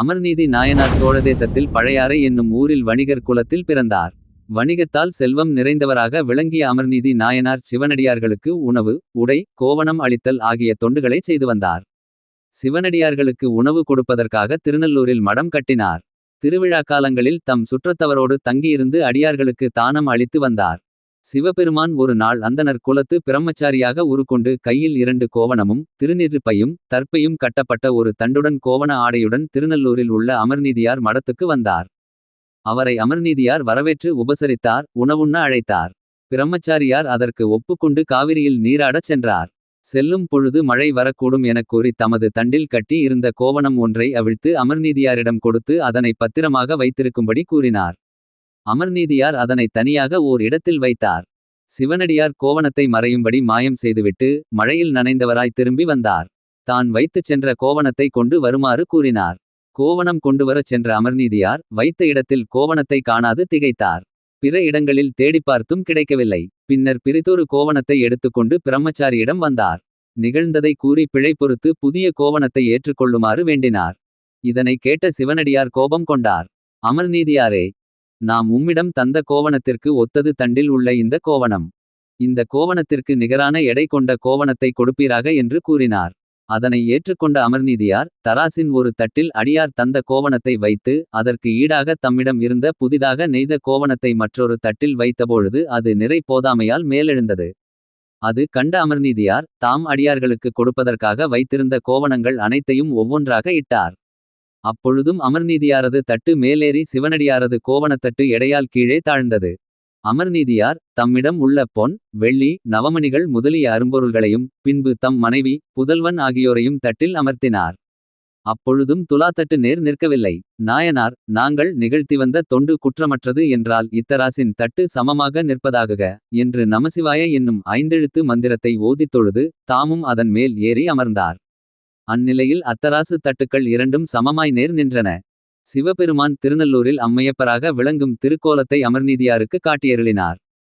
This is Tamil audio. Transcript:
அமர்நீதி நாயனார் சோழதேசத்தில் பழையாறை என்னும் ஊரில் வணிகர் குலத்தில் பிறந்தார். வணிகத்தால் செல்வம் நிறைந்தவராக விளங்கிய அமர்நீதி நாயனார் சிவனடியார்களுக்கு உணவு. உடை கோவணம் அளித்தல் ஆகிய தொண்டுகளை செய்து வந்தார். சிவனடியார்களுக்கு உணவு கொடுப்பதற்காக திருநல்லூரில் மடம் கட்டினார். திருவிழா காலங்களில் தம் சுற்றத்தவரோடு தங்கியிருந்து அடியார்களுக்கு தானம் அளித்து வந்தார். சிவபெருமான் ஒரு நாள் அந்தணர் குலத்து பிரம்மச்சாரியாக உருக்கொண்டு கையில் இரண்டு கோவணமும். திருநெருப்பையும் தற்பையும் கட்டப்பட்ட ஒரு தண்டுடன் கோவண ஆடையுடன். திருநல்லூரில் உள்ள அமர்நீதியார் மடத்துக்கு வந்தார். அவரை அமர்நீதியார் வரவேற்று உபசரித்தார். உணவுண்ண அழைத்தார். பிரம்மச்சாரியார் அதற்கு ஒப்புக்கொண்டு காவிரியில் நீராடச் சென்றார். செல்லும் பொழுது மழை வரக்கூடும் எனக் கூறி தமது தண்டில் கட்டி இருந்த கோவணம் ஒன்றை அவிழ்த்து அமர்நீதியாரிடம் கொடுத்து அதனை பத்திரமாக வைத்திருக்கும்படி கூறினார். அமர்நீதியார் அதனை தனியாக ஓர் இடத்தில் வைத்தார். சிவனடியார் கோவணத்தை மறையும்படி மாயம் செய்துவிட்டு. மழையில் நனைந்தவராய் திரும்பி வந்தார். தான் வைத்துச் சென்ற கோவணத்தை கொண்டு வருமாறு கூறினார். கோவணம் கொண்டுவரச் சென்ற அமர்நீதியார் வைத்த இடத்தில் கோவணத்தை காணாது திகைத்தார். பிற இடங்களில் தேடிப்பார்த்தும் கிடைக்கவில்லை. பின்னர் பிரிதொரு கோவணத்தை எடுத்துக்கொண்டு பிரம்மச்சாரியிடம் வந்தார். நிகழ்ந்ததை கூறி பிழை பொறுத்து புதிய கோவணத்தை ஏற்றுக்கொள்ளுமாறு வேண்டினார். இதனை கேட்ட சிவனடியார் கோபம் கொண்டார். அமர்நீதியாரே நாம் உம்மிடம் தந்த கோவணத்திற்கு ஒத்தது தண்டில் உள்ள இந்த கோவணம். இந்த கோவணத்திற்கு நிகரான எடை கொண்ட கோவணத்தை கொடுப்பீராக என்று கூறினார். அதனை ஏற்றுக்கொண்ட அமர்நீதியார் தராசின் ஒரு தட்டில் அடியார் தந்த கோவணத்தை வைத்து. அதற்கு ஈடாக தம்மிடம் இருந்த புதிதாக நெய்த கோவணத்தை மற்றொரு தட்டில் வைத்தபொழுது அது நிறை போதாமையால் மேலெழுந்தது. அது கண்ட அமர்நீதியார் தாம் அடியார்களுக்கு கொடுப்பதற்காக வைத்திருந்த கோவணங்கள் அனைத்தையும் ஒவ்வொன்றாக இட்டார். அப்பொழுதும் அமர்நீதியாரது தட்டு மேலேறி சிவனடியாரது கோவணத்தட்டு எடையால் கீழே தாழ்ந்தது. அமர்நீதியார் தம்மிடம் உள்ள பொன் வெள்ளி நவமணிகள் முதலிய அரும்பொருள்களையும். பின்பு தம் மனைவி புதல்வன் ஆகியோரையும் தட்டில் அமர்த்தினார். அப்பொழுதும் துலாத்தட்டு நேர் நிற்கவில்லை. நாயனார் நாங்கள் நிகழ்த்தி வந்த தொண்டு குற்றமற்றது என்றால். இத்தராசின் தட்டு சமமாக நிற்பதாகுக. என்று நமசிவாய என்னும் ஐந்தெழுத்து மந்திரத்தை ஓதித்தொழுது தாமும் அதன் மேல் ஏறி அமர்ந்தார். அந்நிலையில் அத்தராசு தட்டுக்கள் இரண்டும் சமமாய் நேர் நின்றன. சிவபெருமான் திருநல்லூரில் அம்மையப்பராக விளங்கும் திருக்கோலத்தை அமர்நீதியாருக்கு காட்டியருளினார்.